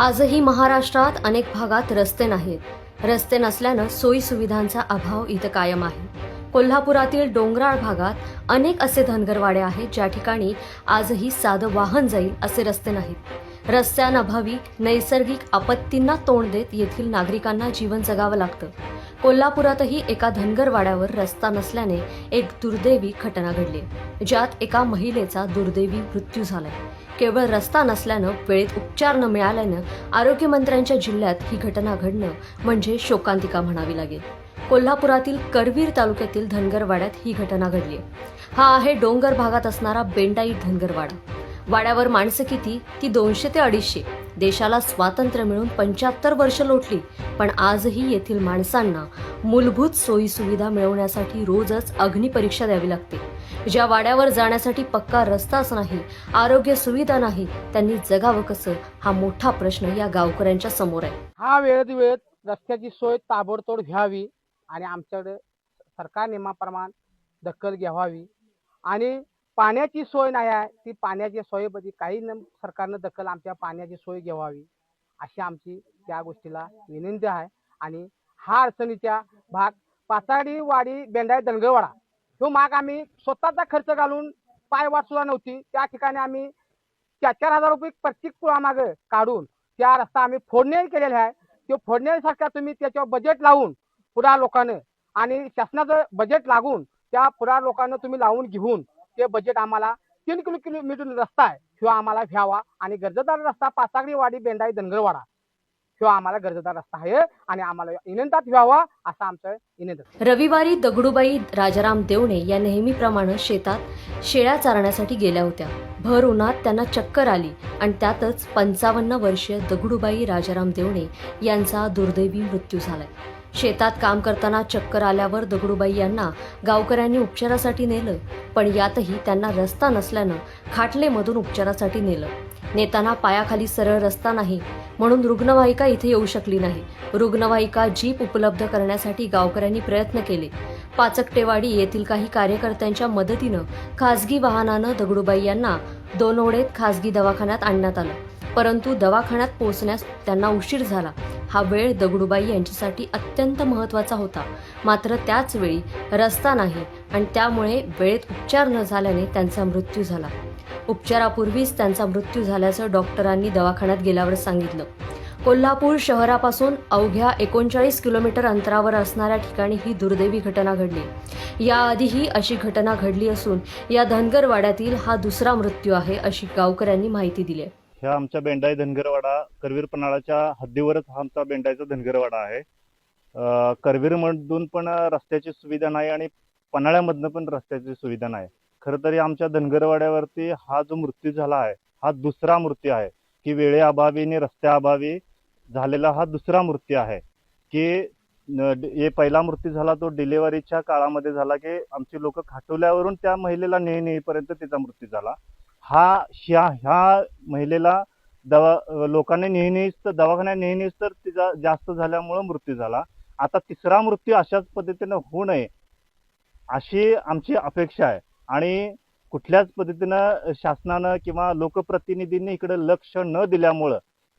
आजही महाराष्ट्रात अनेक भागात रस्ते नाहीत. रस्ते नसल्यानं सोयी सुविधांचा अभाव इथं कायम आहे. कोल्हापुरातील डोंगराळ भागात अनेक असे धनगरवाडे आहेत ज्या ठिकाणी आजही साधं वाहन जाईल असे रस्ते नाहीत. रस्त्यांअभावी नैसर्गिक आपत्तींना तोंड देत येथील नागरिकांना जीवन जगावं लागतं. कोल्हापुरातही एका धनगरवाड्यावर रस्ता नसल्याने एक दुर्दैवी घटना घडली. ज्यात एका महिलेचा दुर्दैवी मृत्यू झालाय. केवळ रस्ता नसल्यानं वेळेत उपचार न मिळाल्यानं आरोग्यमंत्र्यांच्या जिल्ह्यात ही घटना घडणं म्हणजे शोकांतिका म्हणावी लागेल. कोल्हापुरातील करवीर तालुक्यातील धनगरवाड्यात ही घटना घडली. हा आहे डोंगर भागात असणारा बेंडाई धनगरवाडा. वाड्यावर माणसं किती? ती दोनशे ते अडीचशे. देशाला स्वातंत्र्य मिळून पंच्याहत्तर वर्ष लोटली पण आजही येथील माणसांना मूलभूत सोयीसुविधा मिळवण्यासाठी रोजच अग्निपरीक्षा द्यावी लागते. ज्या वाड्यावर जाण्यासाठी पक्का रस्ताच नाही आरोग्य सुविधा नाही त्यांनी जगावं कसं हा मोठा प्रश्न या गावकऱ्यांच्या समोर आहे. हा वेळेत वेळेत रस्त्याची सोय ताबडतोड घ्यावी आणि आमच्याकडे सरकार नियमाप्रमाणे दखल घ्यावी आणि पाण्याची सोय नाही आहे. ती पाण्याच्या सोयीबद्दल म्हणजे काही न सरकारनं दखल आमच्या पाण्याची सोय घ्यावी अशी आमची त्या गोष्टीला विनंती आहे. आणि हा अडचणीच्या भाग पाचाडी वाडी बेंडाई दणगवाडा तो माग आम्ही स्वतःचा खर्च घालून पायवाट सुद्धा नव्हती. त्या ठिकाणी आम्ही चार चार हजार रुपये प्रत्येक कुळामागं काढून त्या रस्ता आम्ही फोडणी केलेला आहे. तो फोडण्यासारखा तुम्ही त्याच्यावर बजेट लावून पुढा लोकांना आणि शासनाचं बजेट लागून त्या पुढा लोकांना तुम्ही लावून घेऊन ते बजेट आम्हाला तीन किलो किलोमीटर रस्ता आहे. किंवा आम्हाला घ्यावा आणि गरजेदार रस्ता पासागडी वाडी बेंडाई धनगरवाडा. किंवा आम्हाला गरजेदार रस्ता आहे आणि आम्हाला इनंतात व्हावा असं आमचं इनंत रविवारी दगडूबाई राजाराम देवणे या नेहमीप्रमाणे शेतात शेळ्या चारण्यासाठी गेल्या होत्या. भर उन्हात त्यांना चक्कर आली आणि त्यातच पंचावन्न वर्षीय दगडूबाई राजाराम देवणे यांचा दुर्दैवी मृत्यू झालाय. शेतात काम करताना चक्कर आल्यावर दगडूबाई यांना गावकऱ्यांनी उपचारासाठी नेलं. पण यातही त्यांना रस्ता नसल्यानं खाटलेमधून उपचारासाठी नेलं. नेताना पायाखाली सरळ रस्ता नाही म्हणून रुग्णवाहिका इथे येऊ शकली नाही. रुग्णवाहिका जीप उपलब्ध करण्यासाठी गावकऱ्यांनी प्रयत्न केले. पाचकटेवाडी येथील काही कार्यकर्त्यांच्या मदतीनं खासगी वाहनानं दगडूबाई यांना दोनवडेत खासगी दवाखान्यात आणण्यात आलं. परंतु दवाखान्यात पोहोचण्यास त्यांना उशीर झाला. हा वेळ दगडूबाई यांच्यासाठी अत्यंत महत्त्वाचा होता. मात्र त्याच वेळी रस्ता नाही आणि त्यामुळे वेळेत उपचार न झाल्याने त्यांचा मृत्यू झाला. उपचारापूर्वीच त्यांचा मृत्यू झाल्याचं डॉक्टरांनी दवाखान्यात गेल्यावर सांगितलं. कोल्हापूर शहरापासून अवघ्या एकोणचाळीस किलोमीटर अंतरावर असणाऱ्या ठिकाणी ही दुर्दैवी घटना घडली. याआधीही अशी घटना घडली असून या धनगरवाड्यातील हा दुसरा मृत्यू आहे अशी गावकऱ्यांनी माहिती दिली आहे. ह्या आमच्या बेंडाई धनगरवाडा करवीर पन्हाळाच्या हद्दीवरच हा आमचा बेंडाईचा धनगरवाडा आहे. करवीरमधून पण रस्त्याची सुविधा नाही आणि पन्हाळ्यामधनं पण रस्त्याची सुविधा नाही. खरं तरी आमच्या धनगरवाड्यावरती हा जो मृत्यू झाला आहे हा दुसरा मृत्यू आहे की वेळेअभावी आणि रस्त्याअभावी झालेला हा दुसरा मृत्यू आहे की हे पहिला मृत्यू झाला तो डिलिव्हरीच्या काळामध्ये झाला की आमची लोक खाटवल्यावरून त्या महिलेला नेई तिचा मृत्यू झाला. हा ह्या ह्या महिलेला दवा लोकांनी नेहमीच तर दवाखान्यात नेहमीच तर तिचा जास्त झाल्यामुळं मृत्यू झाला. आता तिसरा मृत्यू अशाच पद्धतीनं होऊ नये अशी आमची अपेक्षा आहे. आणि कुठल्याच पद्धतीनं शासनानं किंवा लोकप्रतिनिधींनी इकडे लक्ष न दिल्यामुळं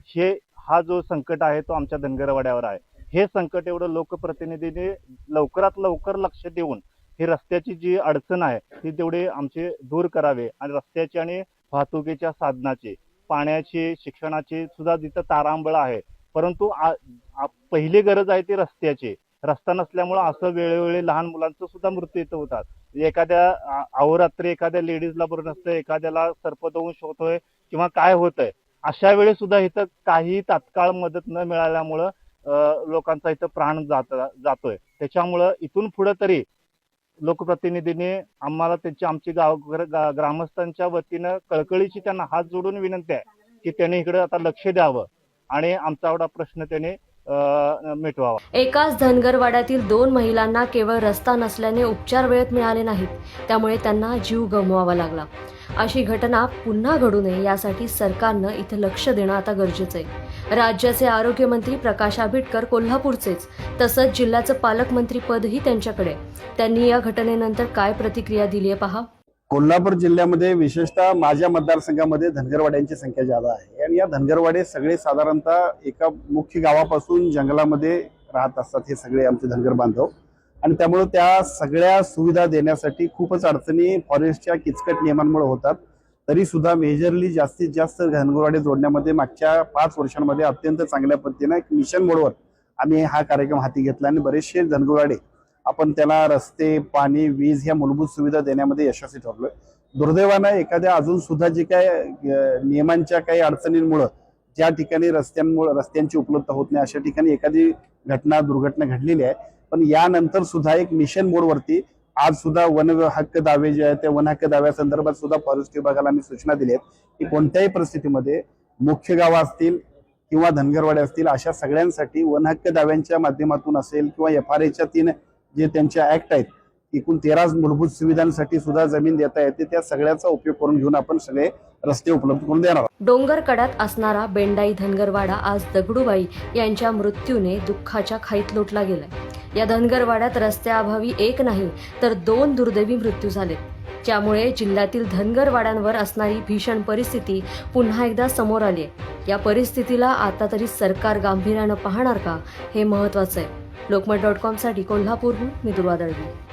हे हा जो संकट आहे तो आमच्या धनगरवाड्यावर आहे. हे संकट एवढं लोकप्रतिनिधींनी लवकरात लवकर लक्ष देऊन ही रस्त्याची जी अडचण आहे ती तेवढी आमची दूर करावे आणि रस्त्याची आणि वाहतुकीच्या साधनाची पाण्याची शिक्षणाची सुद्धा तिथं तारांबळ आहे. परंतु पहिली गरज आहे ती रस्त्याची. रस्ता नसल्यामुळं असं वेळोवेळी लहान मुलांचं सुद्धा मृत्यू इथं होतात. एखाद्या अहोरात्री एखाद्या लेडीजला बरं नसतं एखाद्याला सर्प सर्पदंश शोधतोय किंवा काय होतंय अशा वेळी सुद्धा इथं काही तात्काळ मदत न मिळाल्यामुळं लोकांचा इथं प्राण जात जातोय. त्याच्यामुळं इथून पुढे तरी लोकप्रतिनिधींनी आम्हाला त्यांची आमची गाव गा- ग्रामस्थांच्या वतीनं कळकळीची त्यांना हात जोडून विनंती आहे की त्यांनी इकडे आता लक्ष द्यावं आणि आमचा एवढा प्रश्न त्यांनी मिटवावा. एकाच धनगरवाड्यातील दोन महिलांना केवळ रस्ता नसल्याने उपचार वेळेत मिळाले नाहीत. त्यामुळे त्यांना जीव गमवावा लागला. अशी घटना पुन्हा घडू नये यासाठी सरकारनं इथं लक्ष देणं आता गरजेचं आहे. राज्याचे आरोग्यमंत्री प्रकाश आंबेडकर कोल्हापूरचेच तसंच जिल्ह्याचं पालकमंत्री पदही त्यांच्याकडे त्यांनी या घटनेनंतर काय प्रतिक्रिया दिली आहे पहा. कोल्हापूर जिल्ह्यामध्ये विशेषतः माझ्या मतदारसंघामध्ये धनगरवाड्यांची संख्या जादा आहे. आणि या धनगरवाडे सगळे साधारणतः एका मुख्य गावापासून जंगलामध्ये राहत असतात हे सगळे आमचे धनगर बांधव. आणि त्यामुळे त्या सगळ्या सुविधा देण्यासाठी खूपच अडचणी फॉरेस्टच्या किचकट नियमांमुळे होतात. तरी सुद्धा मेजरली जास्तीत जास्त धनगरवाडे जोडण्यामध्ये मागच्या पाच वर्षांमध्ये अत्यंत चांगल्या पद्धतीनं एक मिशन मोडवर आम्ही हा कार्यक्रम हाती घेतला आणि बरेचसे धनगरवाडे आपण त्याला रस्ते पाणी वीज ह्या मूलभूत सुविधा देण्यामध्ये यशस्वी ठरलोय. दुर्दैवानं एखाद्या अजून सुद्धा जे काय नियमांच्या काही अडचणींमुळं ज्या ठिकाणी रस्त्यांमुळे रस्त्यांची उपलब्धता होत नाही अशा ठिकाणी एखादी घटना दुर्घटना घडलेली आहे पण यानंतर सुद्धा एक मिशन मोडवरती आज सुद्धा वन हक्क दावे जे आहेत त्या वन हक्क दाव्यासंदर्भात सुद्धा फॉरेस्ट विभागाला आम्ही सूचना दिली आहेत की कोणत्याही परिस्थितीमध्ये मुख्य गावं असतील किंवा धनगरवाडे असतील अशा सगळ्यांसाठी वन हक्क दाव्यांच्या माध्यमातून असेल किंवा एफ आर एच्या तीन जे त्यांचे ऍक्ट आहेत एकूण तेरा मूलभूत सुविधांसाठी सुद्धा जमीन देता येते त्या सगळ्याचा उपयोग करून घेऊन आपण सगळे रस्ते उपलब्ध करून देणार आहोत. डोंगरकडात असणारा बेंडाई धनगरवाडा आज दगडूबाई यांच्या मृत्यूने दुःखाच्या खाईत लोटला गेलाय या धनगरवाड्यात रस्त्याअभावी एक नाही तर दोन दुर्दैवी मृत्यू झाले. ज्यामुळे जिल्ह्यातील धनगरवाड्यांवर असणारी भीषण परिस्थिती पुन्हा एकदा समोर आली आहे. या परिस्थितीला आता तरी सरकार गांभीर्यानं पाहणार का हे महत्वाचं आहे. लोकमत डॉट कॉमसाठी कोल्हापूरहून मी दुर्वा दळवी.